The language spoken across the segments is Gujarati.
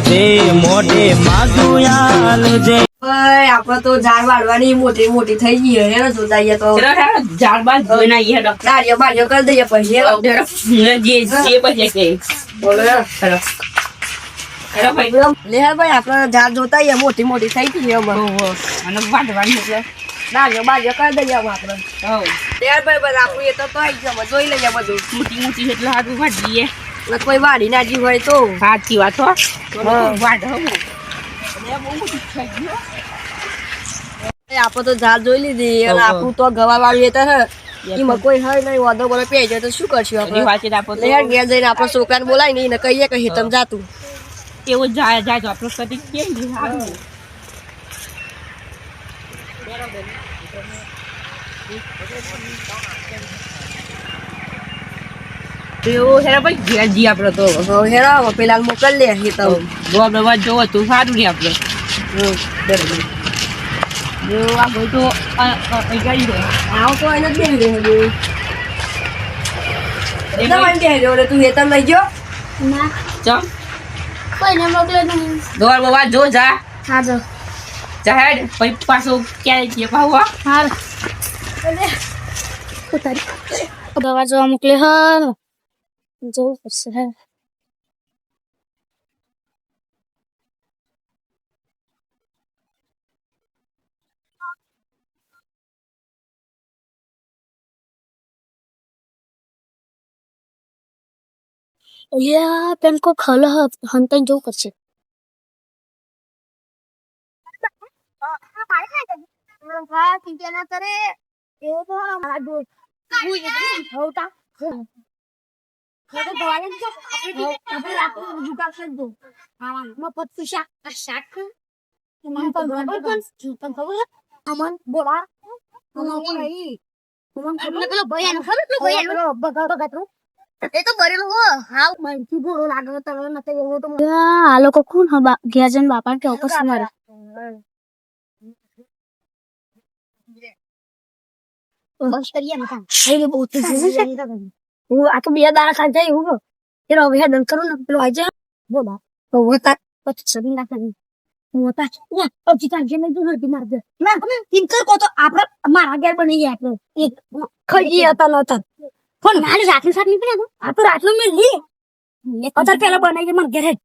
દે મોઢે માગું આલજે આપડે તો ઝાડ વાળવાની મોટી મોટી થઈ ગઈ હે ને જોતા આઈએ તો ઝાડ બાદ જોઈને આવીએ હેડો. નારિયેળ બારિયેળ કરી દઈએ પછી. જે જે પછી કે. બોલો હેલો. હેડો. હેડો ભાઈ. લે હે ભાઈ આપડે ઝાડ જોતા આઈએ મોટી મોટી થઈ ગઈ હે અને વાઢવાની એટલે. નારિયેળ બારિયેળ કરી દઈએ હવે આપડે ભાઈ બસ આપણું એ તો તો આઈ ગયો જોઈ લઈએ બધું મોટી મોટી એટલે હાથું વાઢ દઈએ. ને કોઈ વાડી ના જી હોય તો. સાચી વાત હો. આપણે તો ઝાડ જોઈ લીધી. અને આપણું તો ગવા વાળું એ તો હે. એમાં કોઈ હોય નહીં. વાંધો બોલો જાય તો શું કરશું આપણે? વાતચીત આપો તો યાર ઘેર જઈને આપણે છોકરાને બોલાય નહીં ને કહીએ કે હેતમ જાતું. એવું જાય જાય તો આપણું કદી કેમ સારું. એવું હેરા પછી ઘેર જઈએ આપણે તો. હેરા પેલા મોકલ લે જો આપણે વાત જોવો તો સારું નહીં આપણે. બરાબર જો આ ભાઈ તો. આવ તો એને જ બેહી રહ્યો હજુ. એ એકદમ ભાઈ, આઈને બેહી રહ્યો રે તું લઈ ગયો? ના. ચમ. કોઈને મોકલ્યો નહીં. બાબા જો જા. હા જો. જા હેડ. પછી પાછું ક્યારે જઈએ? હો. હાર ઉતારી. દવા જોવા મોકલે હા પડશે હે ઓલિયા પેન કો ખલ હંતન જવું પડશે અમન બોલા એ તો હો હાવ મારથી ભોળો લાગે તો નતે એવો તો આ લોકો કોણ? હા ગયા જન બાપા કે ઓપસ મારે. બસ કરીએ કામ. એ બહુ હું આ તો બે દાડા ખાઈ જાય હું એનો હવે દન કરું ને, પેલો આજે બોલા તો વતા પછી સગી ના કરી હોતા યા પછી કાંઈ જે નહીં તો હરકી માર દે ના, તમે ઇનકર કો તો આપણે મારા ઘેર બની ગયા આપણે. એક ખાઈ હતા નતા પણ મારે રાતનું શાક નહીં પડ્યા આ તો રાતનું મેં લી. અત્યારે પેલા બનાવી મને ઘેર. જ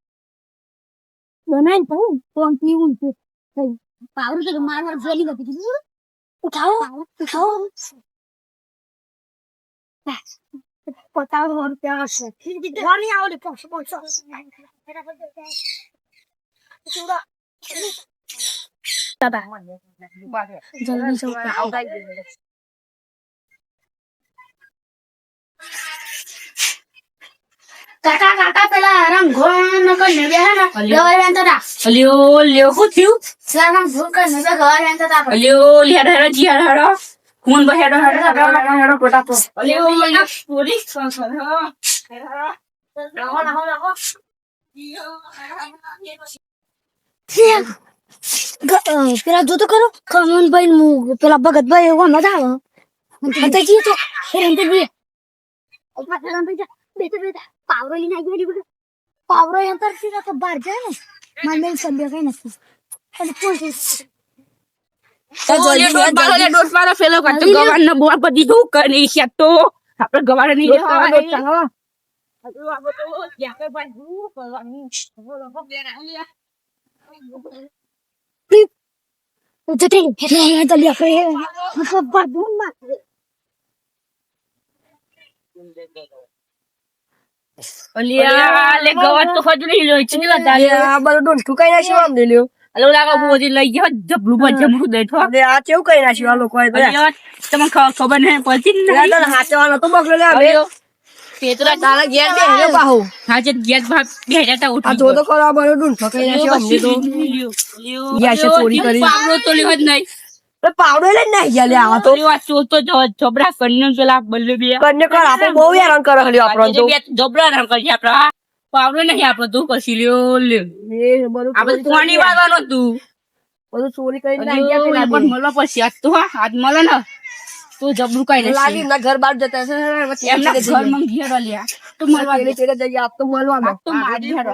બનાવીને કહું ફોન પીવું પાવરું છે કે મારવા જોલી કીધું ઉઠાવો ઉઠાવો. પચાસ રૂપિયા હશે નહીં આવો પાંચસો પાંચસો દાદા જલ્દી જાઓ કાકા કાકા પેલા રંગો નકર ને બેહે ને દવાઈ વેંતા તા અલ્યો લ્યો શું થયું રંગો કર ને દવાઈ વેંતા તા અલ્યો હેડો હેડો જી હેડો કોણ ભાઈ હેડો હેડો હેડો હેડો હેડો પોતાપો અલ્યો અલ્યો પોલીસ સ્ટેશન હો. લાવો લાવો લાવો પેલા જો તો કરો કમનભાઈ નું પેલા ભગતભાઈ એવો મજા આવે. હતા જી તો રંતે બે બેટા બેટા પાવરો લઈને આવી ગયો પાવરો અંતરથી તો બહાર જાય ને. મને સંભ્યો કઈ નથી. અને કોણ છે તો જલ્દી ડોસ યાર, મારો લે ડોસ મારો ફેલો કાઢતો ગવાન ને બોલ બધી શું કરી છે તો આપણે ગવાડે નહીં ડોસ ખાવા, ડોસ ખાવા. હજુ આ બધું જ્યાં કઈ ભાઈ શું કરવાનું બોલો હો બેન આલિયા જતે એટલે જલ્દી આપણે મતલબ બાદું માં અલિયા લે ગવાત તો ખજુ નહીં લોય ચીની વાત અરે આ બધું ડોલઠું કઈ નાખ્યું આમ દેલ્યો અલો લાગો હજી લઈ ગયો જબલું પર જમરું દેઠો અરે આ કેવું કઈ નાખ્યું આ લોકો તમને ખબર નહીં પછી હાચવાનો તો બગલો લે. પેતરા તારા પાહો. હાજે ગેસ ભાગ બે ઉઠી જો તો ખરો નાખ્યો અમને તો. ગયા છે ચોરી કરી. પાવડો તો લેવો જ નહીં પાવડો લઈને નાખી ગયા લે આવા તો તો તો જબરા પેલા બલ્લે બે કન્યા કર આપણે બહુ હેરાન કરે હલ્યો આપણને તો જબરા કરી આપડા પાવડો નહીં આપડે તું કશી લ્યો લ્યો. આપડે ચોરી કરી વાગવાનો તું બધું ચોરી કરીને પણ. મળવા પછી આજ તો હા આજ મળે ને. તું જબરું કઈ લાગી ના ઘર બાર જતા હશે એમના ઘર ઘેર લ્યા તો મળવા જઈએ આપ તો મળવાનો. આજ તો મારી હેડો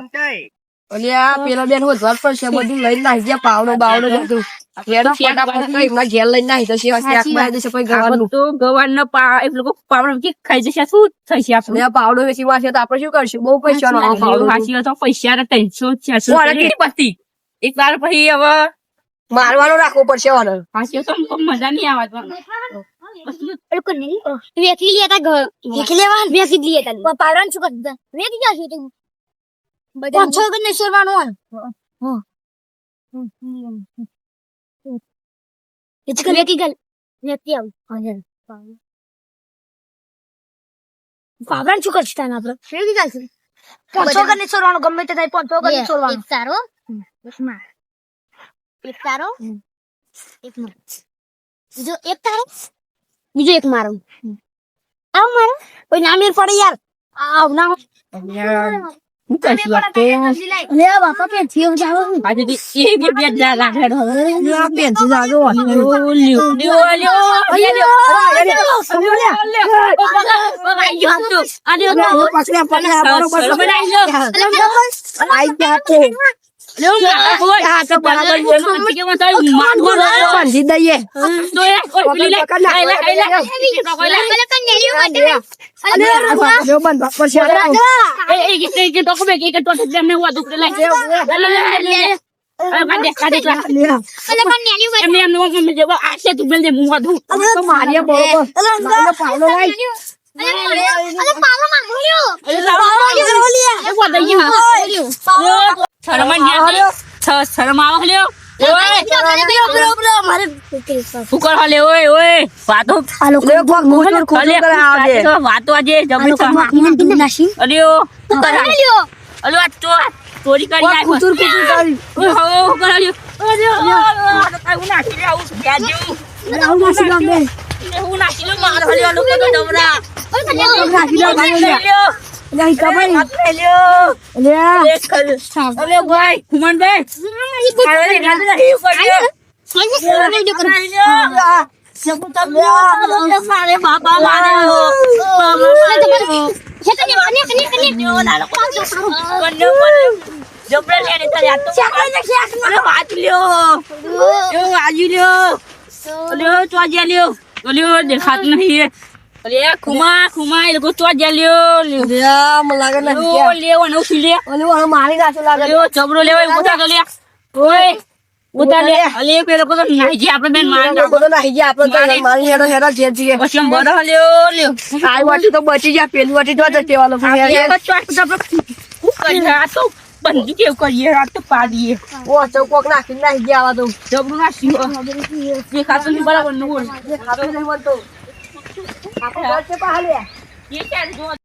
અને આ પેલા બેન ઘર પર છે બધું લઈને નાખી ગયા પાવડો બાવડો બધું. પાવડો કે ખાઈ જશે? શું થશે અને આપણે આ પાવડો વેચી વાંચે તો આપડે શું કરશું? બહુ પૈસા પૈસા ત્રણસો એક વાર પછી હવે મારવાનો રાખવો પડશે તો મજા નહીં લેવા વેચી શું કરતા? વેચી જશે પાંચ છ વખત નહીં સોરવાનું હોય. હં. વેચી કર. વેચી કર. હા. શું કરશે તાને આપણે? પાંચ ગમે તે થાય, પાંચ છ વખત સોરવાનું. એક તારો એક માર એક બીજો એક તારો બીજો એક મારો આવ મારો કોઈ ના પડે યાર. આવ ના. શું કરશું લે બાપા કે થયો જાવ. આજે તો એ બે બે જ લાગે આ પેન્સિલ આગળ વાંચો. લ્યો લ્યો લ્યો લ્યો પાછળ આપણને આ બરોબર આઈ ગયા છે. આ તો બરાબર બાંધી દઈએ અને આ અલ્યો આ લ્યો ચોરી કરી કોક આવ્યો કૂતરું કૂતરું કરી. ઓય હવે શું કરે અલ્યો અલ્યો. આ તો કાંઈ હું નાખી લે આવું પ્યાજ જેવું આવું નાસી નાખ બે. એ હું નાખી લઉં મારો હલ્યો લોકો તો જબરા નાખી નાખ, નાખી નાખ. લ્યો. લે, ઈ કપાઈ. લ્યો. લે. એક ખરું. અલ્યો ભાઈ ખુમાનભાઈ મારો એ ગાડી નહીં પડ્યો આ, શકું તમે આ. મારે બાપા મારે જબરા લે ને તારે આ તો અરે દેખાતું નહીં અરે ખુમા ખુમા એ લોકો ચોજ્યા લ્યો લ્યો. મને લાગે લ્યો ગયા. લેવો નવ લે ઓલું મારી નાખ્યું લાગે છે. અલ્યો જબરો લેવો એ ઉતાર તો લે. ઓય ઉતાર લે. અલે પેલો તો નાઈ જી આપણે બેન માર લોકો તો નાહી ગયા, આપણે તો મારી હેડો હેડો ઘેર જઈએ. પછી બરો લ્યો લ્યો. આ વાટી તો બચી ગયા પેલી વાટી તો જતી હેર, હેર. એક જ ચોટ તો આપણે શું કરીએ? આ તો બંધ કેવું કરીએ રાત તો પાડીએ. ઓ ચૌકોક નાખી નાહી ગયા આવા તો. જબરું ના સીવો દેખાતું બરાબરનું જે ખાતું નહીં મળતું. આપણે ઘર છે પાછા લે. એ ક્યારે જોવા